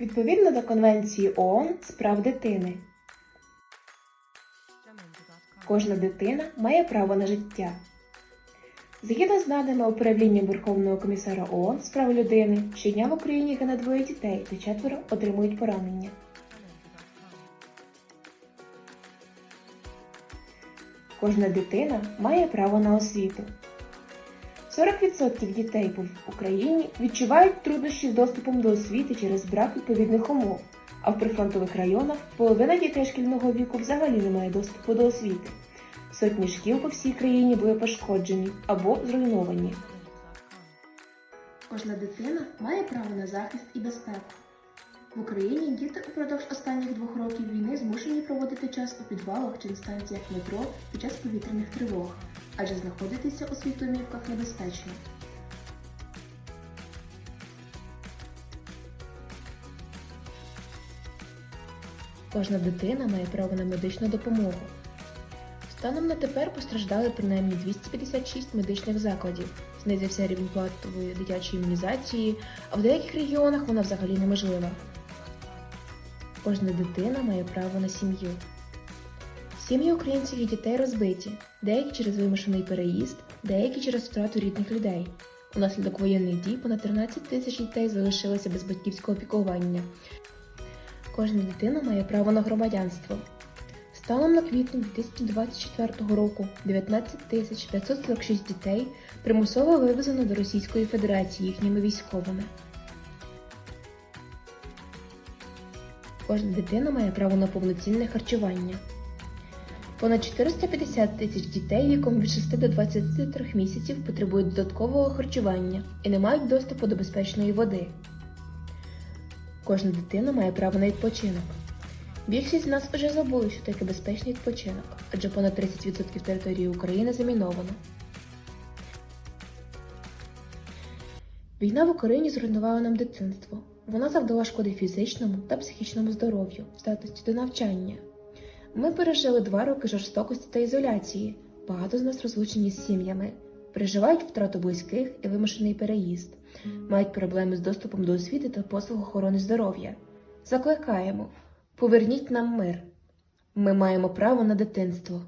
Відповідно до Конвенції ООН з прав дитини, кожна дитина має право на життя. Згідно з даними управління Верховного комісара ООН з прав людини, щодня в Україні гине двоє дітей та четверо отримують поранення. Кожна дитина має право на освіту. 40% дітей в Україні відчувають труднощі з доступом до освіти через брак відповідних умов, а в прифронтових районах половина дітей шкільного віку взагалі не має доступу до освіти. Сотні шкіл по всій країні були пошкоджені або зруйновані. Кожна дитина має право на захист і безпеку. В Україні діти упродовж останніх двох років війни змушені проводити час у підвалах чи на станціях метро під час повітряних тривог, адже знаходитися у світломівках небезпечно. Кожна дитина має право на медичну допомогу. Станом на тепер постраждали принаймні 256 медичних закладів. Знизився рівень платової дитячої імунізації, а в деяких регіонах вона взагалі неможлива. Кожна дитина має право на сім'ю. Сім'ї українських дітей розбиті, деякі через вимушений переїзд, деякі через втрату рідних людей. Унаслідок воєнних дій понад 13 тисяч дітей залишилися без батьківського опікування. Кожна дитина має право на громадянство. Станом на квітень 2024 року 19 тисяч 546 дітей примусово вивезено до Російської Федерації їхніми військовими. Кожна дитина має право на повноцінне харчування. Понад 450 тисяч дітей віком від 6 до 23 місяців потребують додаткового харчування і не мають доступу до безпечної води. Кожна дитина має право на відпочинок. Більшість з нас вже забули, що таке безпечний відпочинок, адже понад 30% території України заміновано. Війна в Україні зруйнувала нам дитинство. Вона завдала шкоди фізичному та психічному здоров'ю, здатності до навчання. Ми пережили два роки жорстокості та ізоляції. Багато з нас розлучені з сім'ями, переживають втрату близьких і вимушений переїзд, мають проблеми з доступом до освіти та послуг охорони здоров'я. Закликаємо, поверніть нам мир. Ми маємо право на дитинство.